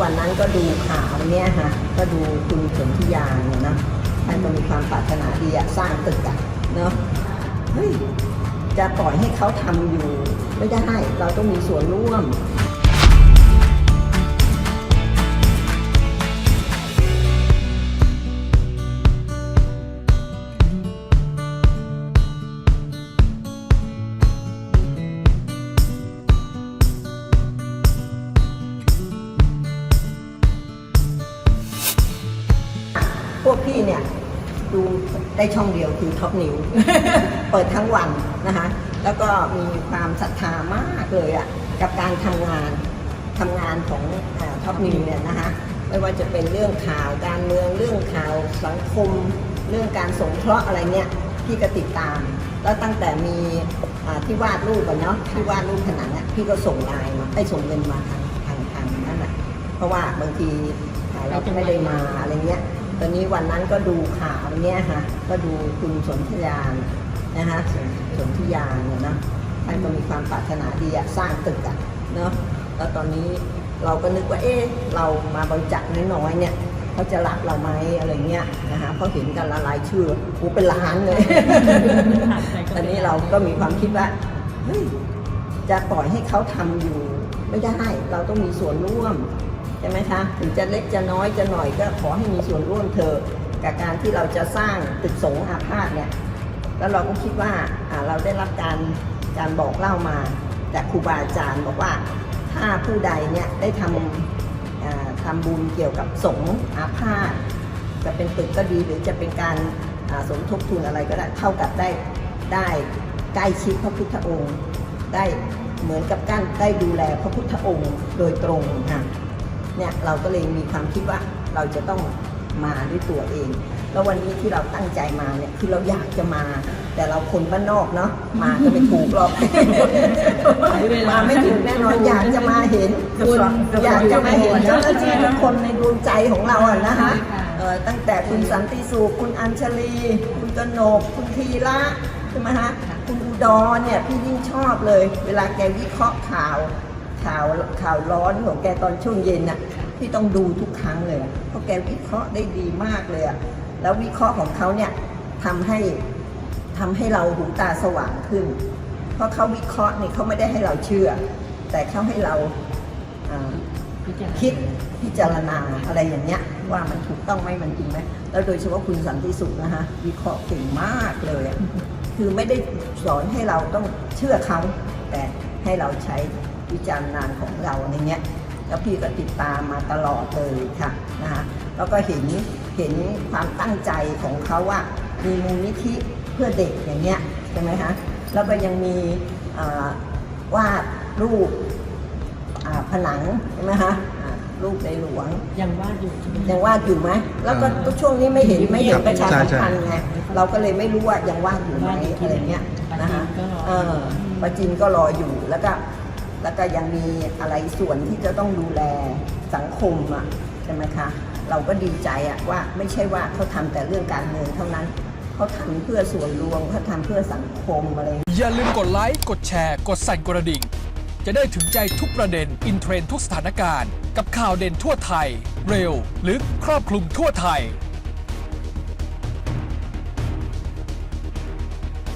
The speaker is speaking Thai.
วันนั้นก็ดูข่าวเนี่ยฮะก็ดูคุณสนธิยาเนี่ยนะท่านก็มีความปรารถนาดีอะสร้างตึกอะเนาะเฮ้ยจะปล่อยให้เขาทำอยู่ไม่ได้เราต้องมีส่วนร่วม วกพี่เนี่ยดูได้ช่องเดียวคือท็อปนิว เปิดทั้งวันนะคะ แล้วก็มีความศรัทธามากเลยอะกับการทำงานทำงานของท็อปนิวเนี่ยนะคะไม่ว่าจะเป็นเรื่องข่าวการเมืองเรื่องข่าวสังคม เรื่องการสงเคราะห์อะไรเนี่ยพี่ก็ติดตาม แล้วตั้งแต่มีที่วาดรูปอะเนาะที่วาดรูปผนังอะพี่ก็ส่งไลน์มาไอ้ส่งเงินมาทางทางทางนั่นแหละเพราะว่าบางทีเราไม่ได้มาอะไรเงี้ย ตอนนี้วันนั้นก็ดูข่าวเนี่ยค่ะ ก็ดูคุณสนธยานะคะสนสนธยาเนี่ยนะท่านก็มีความปรารถนาดีอะสร้างตึกอะเนาะแล้วตอนนี้เราก็นึกว่าเอ๊ะเรามาบริจาคน้อยๆเนี่ยเขาจะรักเราไหมอะไรเงี้ยนะคะเพราะเห็นกันละลายชื่อกูเป็นล้านเลย ตอนนี้เราก็มีความคิดว่าเฮ้ยจะปล่อยให้เขาทำอยู่ไม่ได้ เราต้องมีส่วนร่วม ใช่ไหมคะถึงจะเล็กจะน้อยจะหน่อยก็ขอให้มีส่วนร่วมเธอกับการที่เราจะสร้างตึกสงฆ์อาพาธเนี่ยแล้วเราก็คิดว่าเราได้รับการการบอกเล่ามาจากครูบาอาจารย์บอกว่าถ้าผู้ใดเนี่ยได้ทำทำบุญเกี่ยวกับสงฆ์อาพาธจะเป็นตึกก็ดีหรือจะเป็นการสมทบทุนอะไรก็ได้เท่ากับได้ได้ใกล้ชิดพระพุทธองค์ ได้เหมือนกับการได้ดูแลพระพุทธองค์โดยตรงค่ะ เนี่ยเราก็เลยมีความคิดว่าเราจะต้องมาด้วยตัวเอง แล้ววันนี้ที่เราตั้งใจมาเนี่ยคือเราอยากจะมา แต่เราคนบ้านนอกเนาะมาก็ไม่ถูกหรอกมาไม่ถึงแน่นอนอยากจะมาเห็นอยากจะมาเห็นเจ้าหน้าที่ทุกคนในดวงใจของเราอะนะคะเอ่อตั้งแต่คุณสันติสุขคุณอัญชลี คุณกนก คุณธีระใช่ไหมคะคุณอุดรเนี่ยพี่ยิ่งชอบเลย เวลาแกวิเคราะห์ข่าว ข่าวข่าวร้อนของแกตอนช่วงเย็นน่ะพี่ต้องดูทุกครั้งเลยอะเพราะแกวิเคราะห์ได้ดีมากเลยอะแล้ววิเคราะห์ของเขาเนี่ยทำให้ทำให้เราหูตาสว่างขึ้น เพราะเขาวิเคราะห์เนี่ยเขาไม่ได้ให้เราเชื่อ แต่เขาให้เราอ่าคิดพิจารณาอะไรอย่างเงี้ยว่ามันถูกต้องไหมมันจริงไหมแล้วโดยเฉพาะคุณสันติสุขนะคะวิเคราะห์เก่งมากเลยอะคือไม่ได้สอนให้เราต้องเชื่อเขาแต่ให้เราใช้ วิจารณญาณของเราในเนี้ยแล้วพี่ก็ติดตามมาตลอดเลยค่ะนะคะแล้วก็เห็นเห็นความตั้งใจของเขาว่ามีมูลนิธิเพื่อเด็กอย่างเงี้ยใช่ไหมคะแล้วก็ยังมีอ่าวาดรูปอ่าผนังใช่ไหมคะอ่ารูปในหลวงยังวาดอยู่ใช่ไหมยังวาดอยู่ไหมแล้วก็ช่วงนี้ไม่เห็นไม่เห็นประชาสัมพันธ์ใช่ไงเราก็เลยไม่รู้ว่ายังวาดอยู่ไหมอะไรเงี้ยนะคะเออประจินก็รออยู่แล้วก็ แล้วก็ยังมีอะไรส่วนที่จะต้องดูแลสังคมอะใช่ไหมคะ เราก็ดีใจอะว่าไม่ใช่ว่าเขาทำแต่เรื่องการเมืองเท่านั้นเขาทำเพื่อส่วนรวมเขาทำเพื่อสังคมอะไร อย่าลืมกดไลค์กดแชร์ กดสั่นกระดิ่ง จะได้ถึงใจทุกประเด็น อินเทรนทุกสถานการณ์ กับข่าวเด่นทั่วไทย เร็ว ลึกครอบคลุมทั่วไทย